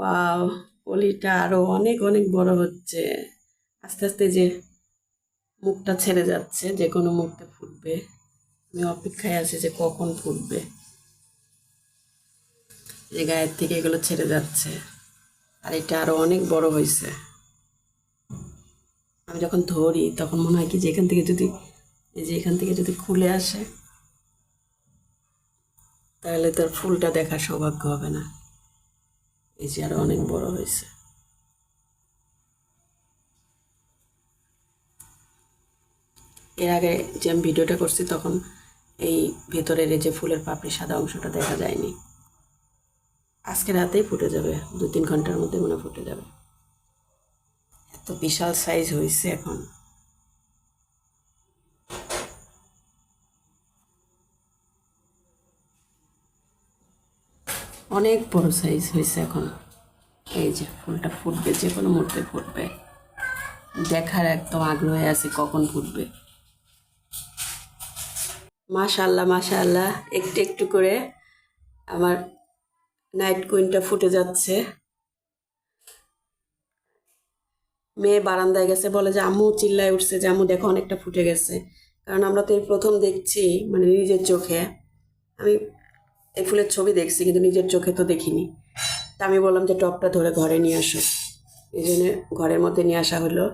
Wow কলিটা আরও অনেক অনেক বড় হচ্ছে। আস্তে আস্তে যে মুখটা ছেড়ে যাচ্ছে, যে কোনো মুখটা ফুটবে। আমি অপেক্ষায় আছি যে কখন ফুটবে। যে গায়ের থেকে এগুলো ছেড়ে যাচ্ছে। আর এটা আরও অনেক বড় হয়েছে। আমি যখন ধরি, তখন মনে হয় কি যে এখান থেকে যদি যে এখান থেকে যদি খুলে আসে, তাহলে তার ফুলটা দেখার সৌভাগ্য হবে না। এই যে অনেক বড় হয়েছে। এর আগে যে আমি ভিডিওটা করছি, তখন এই ভেতরের এই যে ফুলের পাপড়ি সাদা অংশটা দেখা যায়নি। আজকে রাতেই ফুটে যাবে দু তিন ঘণ্টার মধ্যে মনে ফুটে যাবে। এত বিশাল সাইজ হয়েছে এখন। অনেক বড় সাইজ হয়েছে এখন। এই যে ফুলটা ফুটবে, যে কোনো মুহূর্তে ফুটবে। দেখার একদম আগ্রহে আছে কখন ফুটবে। মাশাল্লাহ মাশাল্লাহ একটু একটু করে আমার নাইট কুইনটা ফুটে যাচ্ছে। মেয়ে বারান্দায় গেছে, বলে যে, আম্মু, চিল্লায় উঠছে যে, আম্মু, দেখো অনেকটা ফুটে গেছে। কারণ আমরা তো এই প্রথম দেখছি মানে নিজের চোখে। আমি এই ফুলের ছবি দেখছি, কিন্তু নিজের চোখে তো দেখিনি। তা আমি বললাম যে টপটা ধরে ঘরে নিয়ে আসো। এই জন্য ঘরের মধ্যে নিয়ে আসা হলো।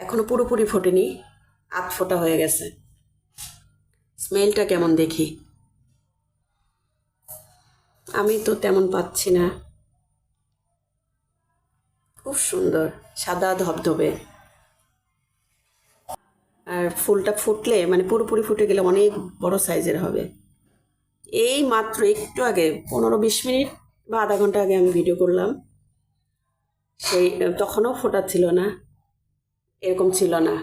এখনও পুরোপুরি ফোটেনি, আধ ফোটা হয়ে গেছে। স্মেলটা কেমন দেখি? আমি তো তেমন পাচ্ছি না। খুব সুন্দর, সাদা ধবধবে। আর ফুলটা ফুটলে মানে পুরোপুরি ফুটে গেলে অনেক বড় সাইজের হবে। এই মাত্র একটু আগে, পনেরো বিশ মিনিট বা আধা ঘণ্টা আগে আমি ভিডিও করলাম। সেই, তখনও ফোটা ছিল না, এরকম ছিল না।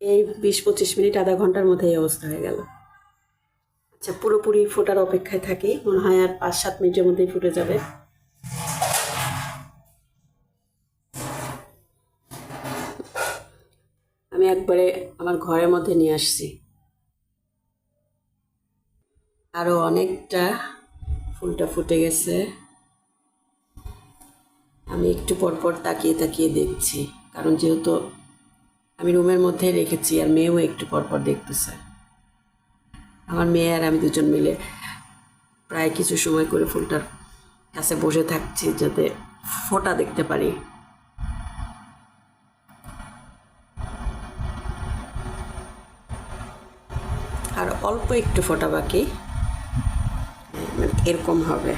এই বিশ পঁচিশ মিনিট, আধা ঘণ্টার মধ্যে এই অবস্থা হয়ে গেল। আচ্ছা পুরোপুরি ফোটার অপেক্ষায় থাকি, মনে হয় আর পাঁচ সাত মিনিটের মধ্যেই ফুটে যাবে। আমি একবারে আমার ঘরের মধ্যে নিয়ে আসছি। আরও অনেকটা ফুলটা ফুটে গেছে। আমি একটু পরপর তাকিয়ে তাকিয়ে দেখছি, কারণ যেহেতু আমি রুমের মধ্যে রেখেছি আর মেয়েও একটু পরপর দেখতেছে। আমার মেয়ে আর আমি দুজন মিলে প্রায় কিছু সময় করে ফুলটার কাছে বসে থাকছি যাতে ফোটা দেখতে পারি। আর অল্প একটু ফোটা বাকি। এরকম হবে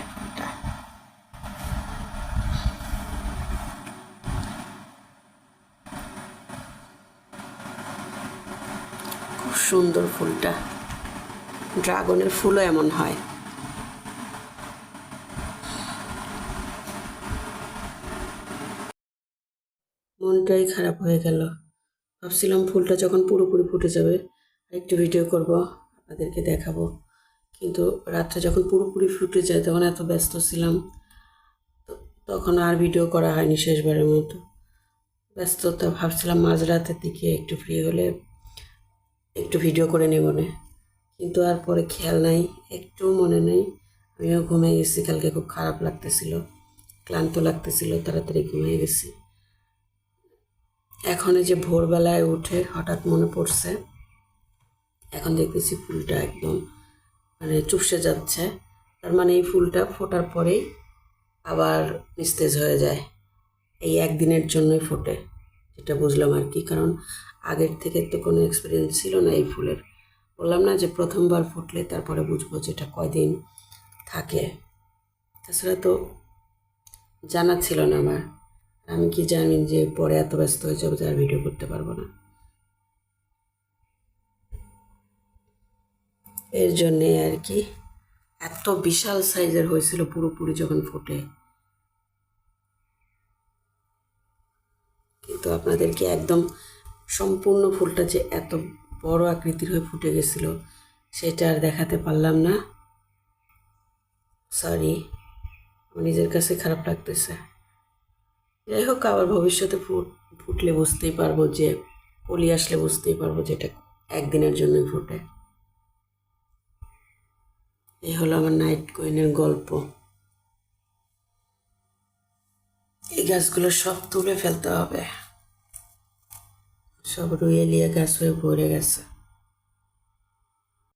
খুব সুন্দর ফুলটা। ড্রাগনের ফুলও এমন হয়। মনটাই খারাপ হয়ে গেল। ভাবছিলাম ফুলটা যখন পুরোপুরি ফুটে যাবে একটু ভিডিও করব, আপনাদেরকে দেখাবো। কিন্তু রাত্রে যখন পুরোপুরি ফুটে যায়, তখন এত ব্যস্ত ছিলাম। তখন আর ভিডিও করা হয়নি শেষবারের মতো। ব্যস্ততা ভাবছিলাম মাঝরাতের দিকে একটু ফ্রি হলে একটু ভিডিও করে নেব না। কিন্তু আর পরে খেয়াল নাই একটু মনে নেই। আমিও ঘুমিয়ে গেছি, কালকে খুব খারাপ লাগতেছিল, ক্লান্ত লাগতেছিল, তাড়াতাড়ি ঘুমিয়ে গেছি। এখন যে ভোরবেলায় উঠে হঠাৎ মনে পড়ছে, এখন দেখতেছি ফুলটা একদম মানে চুপসে যাচ্ছে। তার মানে এই ফুলটা ফোটার পরেই আবার নিস্তেজ হয়ে যায়। এই একদিনের জন্যই ফোটে, যেটা বুঝলাম আর কি। কারণ আগের থেকে তো কোনো এক্সপিরিয়েন্স ছিল না এই ফুলের। বললাম না যে প্রথমবার ফুটলে তারপরে বুঝব যে এটা কয়দিন থাকে। তাছাড়া তো জানা ছিল না আমার। আমি কি জানি যে পরে এত ব্যস্ত হয়ে যাব যে আর ভিডিও করতে পারব না। এর জন্যে আর কি এত বিশাল সাইজের হয়েছিল পুরোপুরি যখন ফোটে। কিন্তু আপনাদেরকে একদম সম্পূর্ণ ফুলটা যে এত বড় আকৃতির হয়ে ফুটে গেছিল, সেটা আর দেখাতে পারলাম না। সরি নিজের কাছে খারাপ লাগতেছে। যাই হোক, আবার ভবিষ্যতে ফুট, ফুটলে বুঝতেই পারব যে, কলি আসলে বুঝতেই পারব যে এটা একদিনের জন্যই ফোটে। এই হলো আমার নাইট কয়েনের গল্প। এই গাছগুলো সব তুলে ফেলতে হবে। সব রুয়েলিয়া গাছ হয়ে ভরে গেছে।